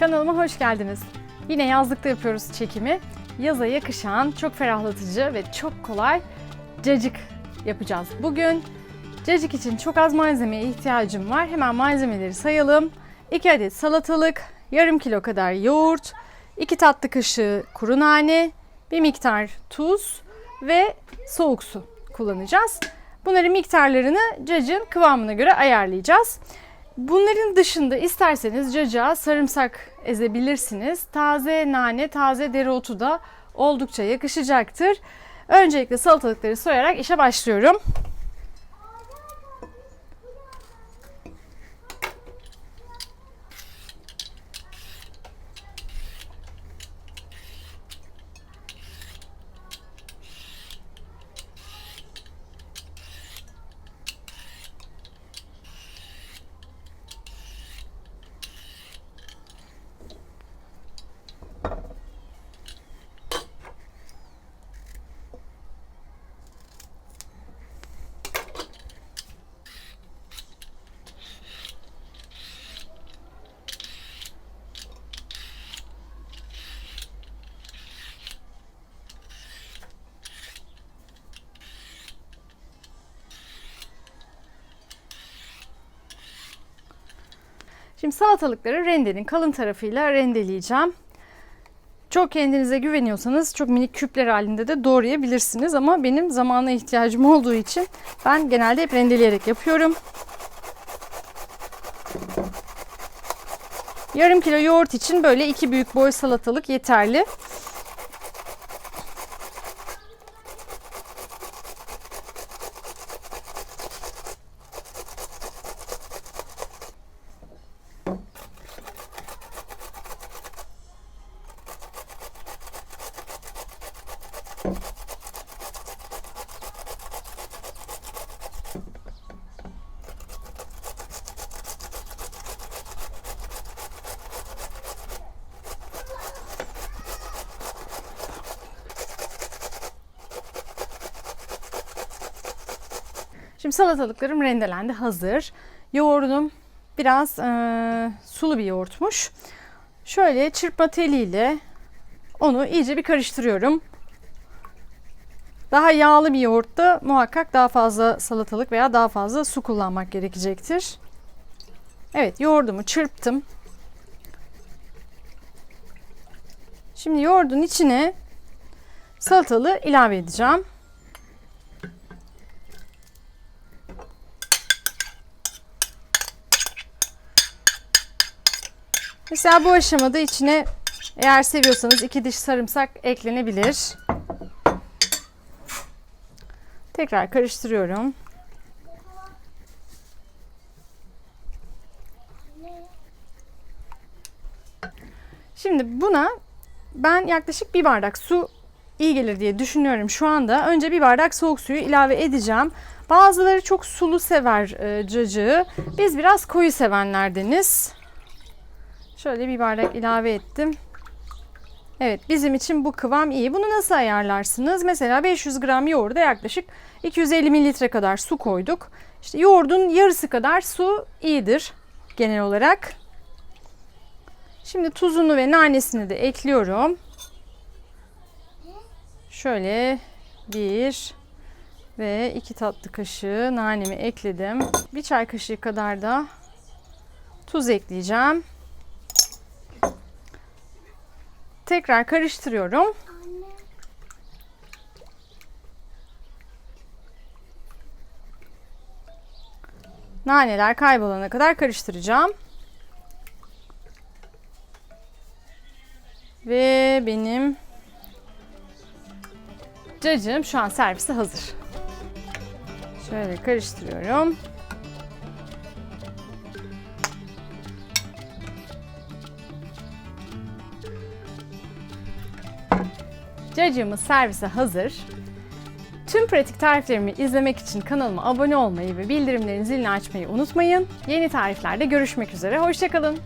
Kanalıma hoş geldiniz. Yine yazlıkta yapıyoruz çekimi. Yaza yakışan, çok ferahlatıcı ve çok kolay cacık yapacağız. Bugün cacık için çok az malzemeye ihtiyacım var. Hemen malzemeleri sayalım. 2 adet salatalık, yarım kilo kadar yoğurt, 2 tatlı kaşığı kuru nane, bir miktar tuz ve soğuk su kullanacağız. Bunların miktarlarını cacığın kıvamına göre ayarlayacağız. Bunların dışında isterseniz cacığa sarımsak ezebilirsiniz. Taze nane, taze dereotu da oldukça yakışacaktır. Öncelikle salatalıkları soyarak işe başlıyorum. Şimdi salatalıkları rendenin kalın tarafıyla rendeleyeceğim. Çok kendinize güveniyorsanız çok minik küpler halinde de doğrayabilirsiniz ama benim zamana ihtiyacım olduğu için ben genelde hep rendeleyerek yapıyorum. Yarım kilo yoğurt için böyle iki büyük boy salatalık yeterli. Şimdi salatalıklarım rendelendi hazır. Yoğurdum biraz eee, sulu bir yoğurtmuş. Şöyle çırpma teliyle onu iyice bir karıştırıyorum. Daha yağlı bir yoğurtta muhakkak daha fazla salatalık veya daha fazla su kullanmak gerekecektir. Evet yoğurdumu çırptım. Şimdi yoğurdun içine salatalığı ilave edeceğim. Mesela bu aşamada içine eğer seviyorsanız iki diş sarımsak eklenebilir. Tekrar karıştırıyorum. Şimdi buna ben yaklaşık bir bardak su iyi gelir diye düşünüyorum şu anda. Önce bir bardak soğuk suyu ilave edeceğim. Bazıları çok sulu sever e, cacığı. Biz biraz koyu sevenlerdeniz. Şöyle bir bardak ilave ettim. Evet bizim için bu kıvam iyi. Bunu nasıl ayarlarsınız? Mesela 500 gram yoğurda yaklaşık 250 mililitre kadar su koyduk. İşte yoğurdun yarısı kadar su iyidir genel olarak. Şimdi tuzunu ve nanesini de ekliyorum. Şöyle bir ve iki tatlı kaşığı nanemi ekledim. Bir çay kaşığı kadar da tuz ekleyeceğim. Tekrar karıştırıyorum. Naneler kaybolana kadar karıştıracağım. Ve benim cacığım şu an servise hazır. Şöyle karıştırıyorum. Cacığımız servise hazır. Tüm pratik tariflerimi izlemek için kanalıma abone olmayı ve bildirimlerin zilini açmayı unutmayın. Yeni tariflerde görüşmek üzere. Hoşçakalın.